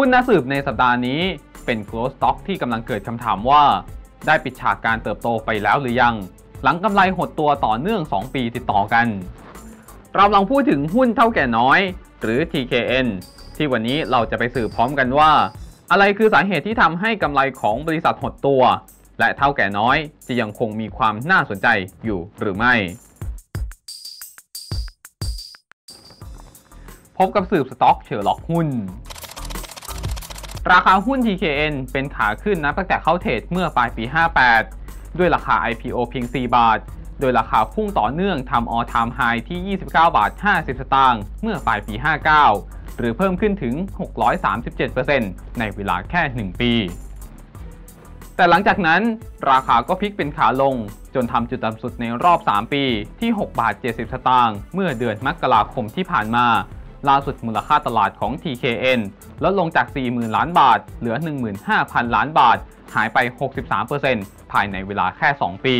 หุ้นน่าสืบในสัปดาห์นี้เป็น growth stock ที่กำลังเกิดคำถามว่า ได้ปิดฉากการเติบโตไปแล้วหรือยัง หลังกำไรหดตัวต่อเนื่อง 2 ปีติดต่อกัน เราลองพูดถึงหุ้นเท่าแก่น้อย หรือ TKN ที่วันนี้เราจะไปสืบพร้อมกันว่า อะไรคือสาเหตุที่ทำให้กำไรของบริษัทหดตัว และเท่าแก่น้อยจะยังคงมีความน่าสนใจอยู่หรือไม่พบกับสืบสต็อกเชอร์ล็อกหุ้น ราคาหุ้น TKN เป็นขาขึ้นนับตั้งแต่เข้าเทรดเมื่อปลายปี 58 ด้วยราคา IPO เพียง 4 บาท โดยราคาพุ่งต่อเนื่องทำ all time high ที่ 29 บาท 50 สตางค์เมื่อปลายปี 59 หรือเพิ่มขึ้นถึง 637%ในเวลาแค่ 1 ปี แต่หลังจากนั้นราคาก็พลิกเป็นขาลง จนทำจุดต่ำสุดในรอบ 3 ปีที่ 6 บาท 70 สตางค์เมื่อเดือนมกราคมที่ผ่านมา ล่าสุดมูลค่าตลาดของ TKN ลดลงจาก 40,000 ล้านบาท เหลือ 15,000 ล้านบาท หายไป 63%ภายในเวลาแค่ 2 ปี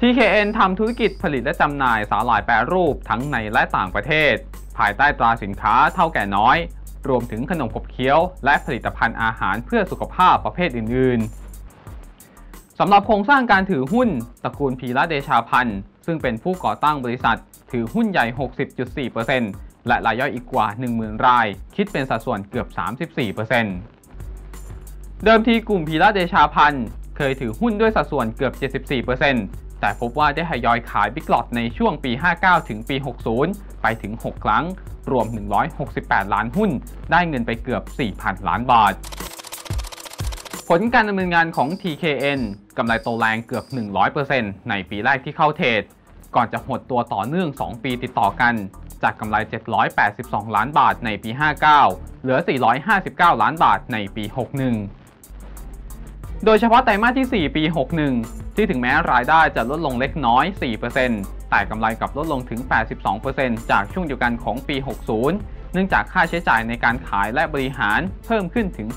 TKN ทำธุรกิจผลิตและจำหน่ายสาหร่ายแปรรูปทั้งในและต่างประเทศ ภายใต้ตราสินค้าเท่าแก่น้อย รวมถึงขนมขบเคี้ยว และผลิตภัณฑ์อาหารเพื่อสุขภาพประเภทอื่น ๆสำหรับโครงสร้างการถือหุ้นตระกูลพีระเดชาพันธ์ซึ่งเป็นผู้ก่อตั้งบริษัท ถือหุ้นใหญ่ 60.4%และรายย่อยอีกกว่า 10,000 ราย คิดเป็นสัดส่วนเกือบ 34%เดิมทีกลุ่มพีระเดชาพันธ์เคยถือหุ้นด้วยสัดส่วนเกือบ 74%แต่พบว่าได้ทยอยขายบิ๊กหลอดในช่วงปี 59 ถึงปี 60 ไปถึง 6 ครั้ง รวม 168 ล้านหุ้น ได้เงินไปเกือบ 4,000 ล้านบาท ผลการดำเนินงานของ TKN กำไรโตแรงเกือบ 100%ในปีแรกที่เข้าเทรด ก่อนจะหดตัวต่อเนื่อง 2 ปีติดต่อกัน จากกำไร 782 ล้านบาทในปี 59 เหลือ 459 ล้านบาทในปี 61 โดยเฉพาะไตรมาสที่ 4 ปี 61 ที่ถึงแม้รายได้จะลดลงเล็กน้อย 4%แต่กำไรกลับลดลงถึง 82%จากช่วงเดียวกันของปี 60 เนื่องจากค่าใช้จ่ายในการขายและบริหารเพิ่มขึ้นถึง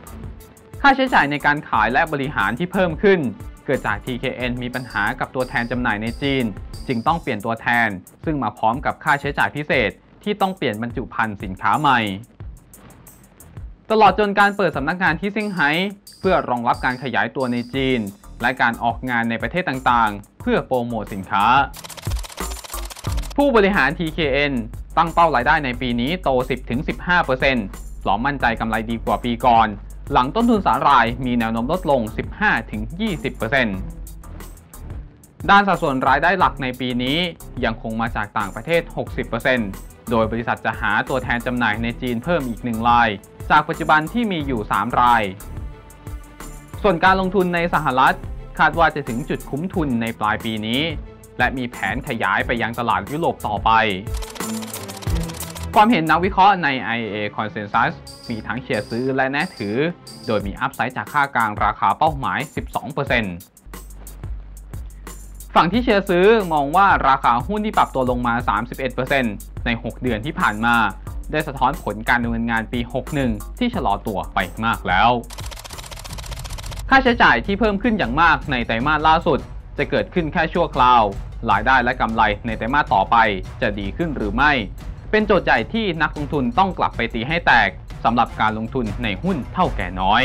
50%ค่าใช้จ่ายในการขายและบริหารที่เพิ่มขึ้น กิดจาก TKN มีปัญหากับตัวแทนจำหน่ายในจีน จึงต้องเปลี่ยนตัวแทน ซึ่งมาพร้อมกับค่าใช้จ่ายพิเศษ ที่ต้องเปลี่ยนบรรจุภัณฑ์สินค้าใหม่ ตลอดจนการเปิดสำนักงานที่เซี่ยงไฮ้เพื่อรองรับการขยายตัวในจีน และการออกงานในประเทศต่างๆ เพื่อโปรโมทสินค้า ผู้บริหาร TKN ตั้งเป้ารายได้ในปีนี้โต 10-15%พร้อมมั่นใจกำไรดีกว่าปีก่อน หลังต้นทุนสาหร่ายมีแนวโน้มลดลง 15-20%ด้านสัดส่วนรายได้หลักในปีนี้ยังคงมาจากต่างประเทศ 60%โดยบริษัทจะหาตัวแทนจำหน่ายในจีนเพิ่มอีกหนึ่งราย จากปัจจุบันที่มีอยู่ 3 ราย ส่วนการลงทุนในสหรัฐคาดว่าจะถึงจุดคุ้มทุนในปลายปีนี้ และมีแผนขยายไปยังตลาดยุโรปต่อไป ความเห็นนักวิเคราะห์ใน IA Consensus มีทั้งเชียร์ซื้อและแน่ถือ โดยมีอัพไซด์จากค่ากลางราคาเป้าหมาย 12%ฝั่งที่เชียร์ซื้อมองว่าราคาหุ้นที่ปรับตัวลงมา 31%ใน 6 เดือนที่ผ่านมา ได้สะท้อนผลการดำเนินงานปี 61 ที่ชะลอตัวไปมากแล้ว ค่าใช้จ่ายที่เพิ่มขึ้นอย่างมากในไตรมาสล่าสุด จะเกิดขึ้นแค่ชั่วคราวรายได้และกำไรในไตรมาสต่อไปจะดีขึ้นหรือไม่ เป็นโจทย์ใหญ่ที่นักลงทุนต้องกลับไปตีให้แตกสำหรับการลงทุนในหุ้นเท่าแก่น้อย